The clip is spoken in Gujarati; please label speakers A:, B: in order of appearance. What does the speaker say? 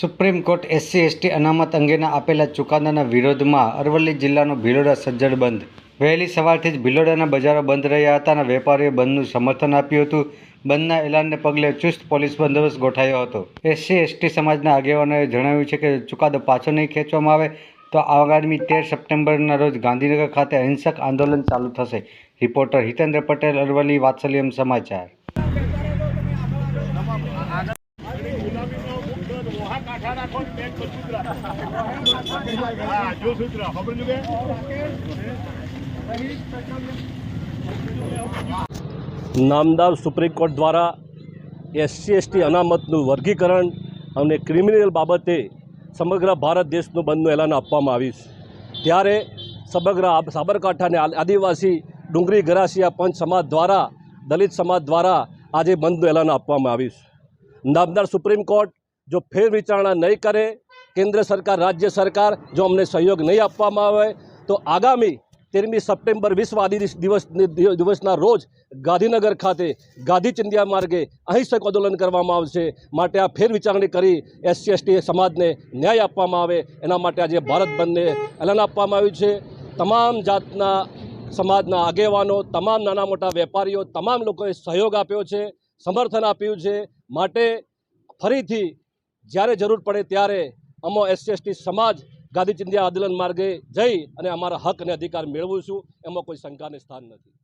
A: સુપ્રીમ કોર્ટ એસસી, એસટી અનામત અંગેના આપેલા ચુકાદાના વિરોધમાં અરવલ્લી જિલ્લાનો ભિલોડા સજ્જડ બંધ. વહેલી સવારથી જ ભિલોડાના બજારો બંધ રહ્યા હતા અને વેપારીઓએ બંધનું સમર્થન આપ્યું હતું. બંધના એલાનને પગલે ચુસ્ત પોલીસ બંદોબસ્ત ગોઠાયો હતો. એસસી, એસટી સમાજના આગેવાનોએ જણાવ્યું છે કે ચુકાદો પાછો નહીં ખેંચવામાં આવે તો આગામી તેર સપ્ટેમ્બરના રોજ ગાંધીનગર ખાતે અહિંસક આંદોલન ચાલુ થશે. રિપોર્ટર હિતેન્દ્ર પટેલ, અરવલ્લી, વાત્સલ્યમ સમાચાર.
B: જો
C: નામદાર સુપ્રીમ કોર્ટ દ્વારા એસસી, એસટી અનામતનું વર્ગીકરણ અને ક્રિમિનલ બાબતે સમગ્ર ભારત દેશનું બંધનું એલાન આપવામાં આવ્યું ત્યારે સમગ્ર સાબરકાંઠાને આદિવાસી ડુંગરી ગરાસિયા પંચ સમાજ દ્વારા, દલિત સમાજ દ્વારા આજે બંધનું એલાન આપવામાં આવ્યું નામદાર સુપ્રીમ કોર્ટ જો ફેર વિચારણા નહીં કરે, કેન્દ્ર સરકાર, રાજ્ય સરકાર, જો અમને સહયોગ નહીં આપવામાં આવે, તો આગામી તેરમી સપ્ટેમ્બર વિશ્વ આદિ દિવસ, દિવસના રોજ ગાંધીનગર ખાતે ગાંધી ચિંધ્યા માર્ગે અહિંસક આંદોલન કરવામાં આવશે. માટે આ ફેર વિચારણી કરી એસસી, એસટી સમાજને ન્યાય આપવામાં આવે. એના માટે આજે ભારત બંધને એલાન આપવામાં આવ્યું છે. તમામ જાતના સમાજના આગેવાનો, તમામ નાના મોટા વેપારીઓ, તમામ લોકોએ સહયોગ આપ્યો છે, સમર્થન આપ્યું છે. માટે ફરીથી જ્યારે જરૂર પડે ત્યારે અમો એસસી સમાજ ગાંધી ચિંધ્યા આંદોલન માર્ગે જઈ અને અમારા હક અને અધિકાર મેળવીશું. એમાં કોઈ શંકાને સ્થાન નથી.